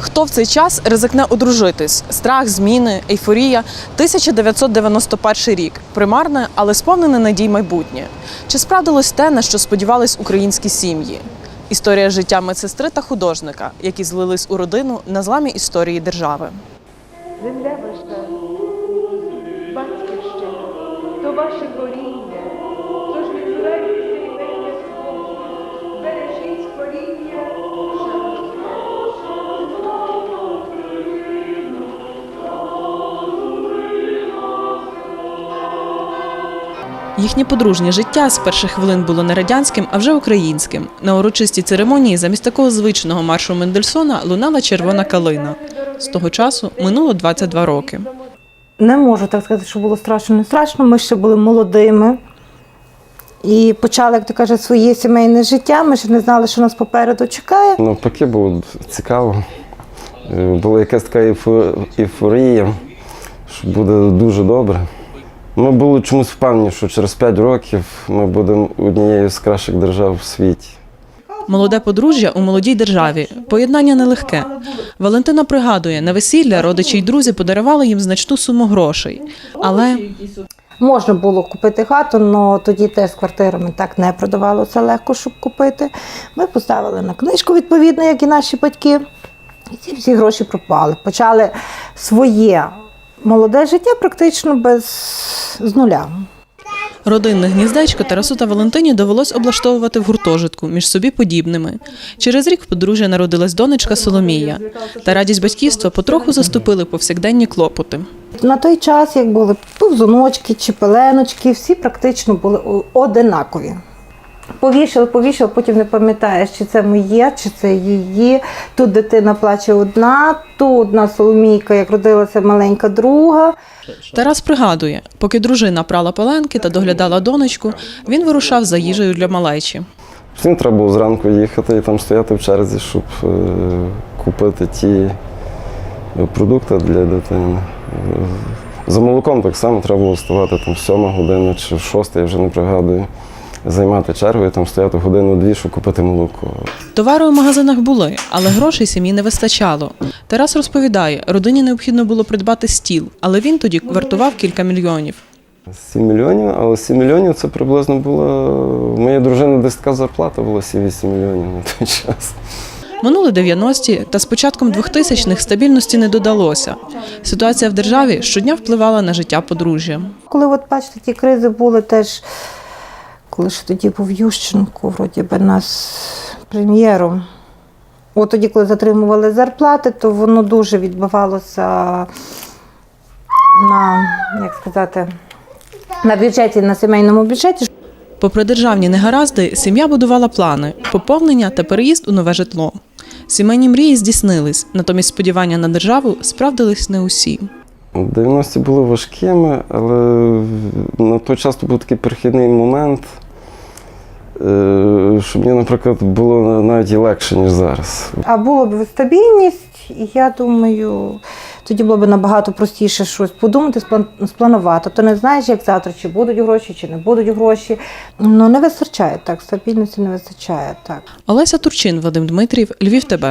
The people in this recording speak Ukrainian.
Хто в цей час ризикне одружитись? Страх, зміни, ейфорія. 1991 рік. Примарне, але сповнене надій майбутнє. Чи справдилось те, на що сподівались українські сім'ї? Історія життя медсестри та художника, які злились у родину на зламі історії держави. Земля ваша, батьківщина, то ваше коріння. Тож не Їхнє подружнє життя з перших хвилин було не радянським, а вже українським. На урочистій церемонії замість такого звичного маршу Мендельсона лунала червона калина. З того часу минуло 22 роки. Не можу так сказати, що було страшно, не страшно. Ми ще були молодими і почали, як то каже, своє сімейне життя. Ми ще не знали, що нас попереду чекає. Навпаки, було цікаво. Е, Була якась така ейфо- ейфорія, що буде дуже добре. Ми були чомусь впевнені, що через 5 років ми будемо однією з кращих держав в світі. Молоде подружжя у молодій державі. Поєднання нелегке. Валентина пригадує, на весілля родичі й друзі подарували їм значну суму грошей. Але Можна було купити хату, але тоді теж з квартирами так не продавалося легко, щоб купити. Ми поставили на книжку, відповідно, як і наші батьки. І ці всі гроші пропали. Почали своє молоде життя практично без з нуля. родинне гніздечко Тарасу та Валентині довелось облаштовувати в гуртожитку між собі подібними. Через рік в подружжя народилась донечка Соломія. Та радість батьківства потроху заступили повсякденні клопоти. На той час, як були повзуночки чи пеленочки, всі практично були одинакові. Повішали, повішали, потім не пам'ятаєш, чи це моє, чи це її. Тут дитина плаче одна, тут одна Соломійка, як родилася маленька друга. Тарас пригадує, поки дружина прала пеленки та доглядала донечку, він вирушав за їжею для малечі. Всім треба було зранку їхати і там стояти в черзі, щоб е, купити ті продукти для дитини. За молоком так само треба було вставати там 7 година чи в 6, я вже не пригадую. Займати чергу і там стояти годину-дві, щоб купити молоко. Товари у магазинах були, але грошей сім'ї не вистачало. Тарас розповідає, родині необхідно було придбати стіл, але він тоді вартував кілька мільйонів. 7 мільйонів, але 7 мільйонів це приблизно була. У моєї дружини десь така зарплата була 7-8 мільйонів на той час. Минули 90-ті, та з початком 2000-х стабільності не додалося. Ситуація в державі щодня впливала на життя подружжя. Коли от бачите, ті кризи були теж, коли ж тоді був Ющенко, вроді би нас прем'єром. От тоді, коли затримували зарплати, то воно дуже відбивалося на, як сказати, на бюджеті, на сімейному бюджеті. Попри державні негаразди, сім'я будувала плани, поповнення та переїзд у нове житло. Сімейні мрії здійснились, натомість сподівання на державу справдились не усі. 90-ті були важкими, але на той час був такий перехідний момент, що мені, наприклад, було навіть і легше, ніж зараз. А було б стабільність, і я думаю, тоді було б набагато простіше щось подумати, спланувати. То не знаєш, як завтра, чи будуть гроші, чи не будуть гроші. Ну не вистачає так, стабільності не вистачає так. Олеся Турчин, Вадим Дмитрів, Львів ТБ.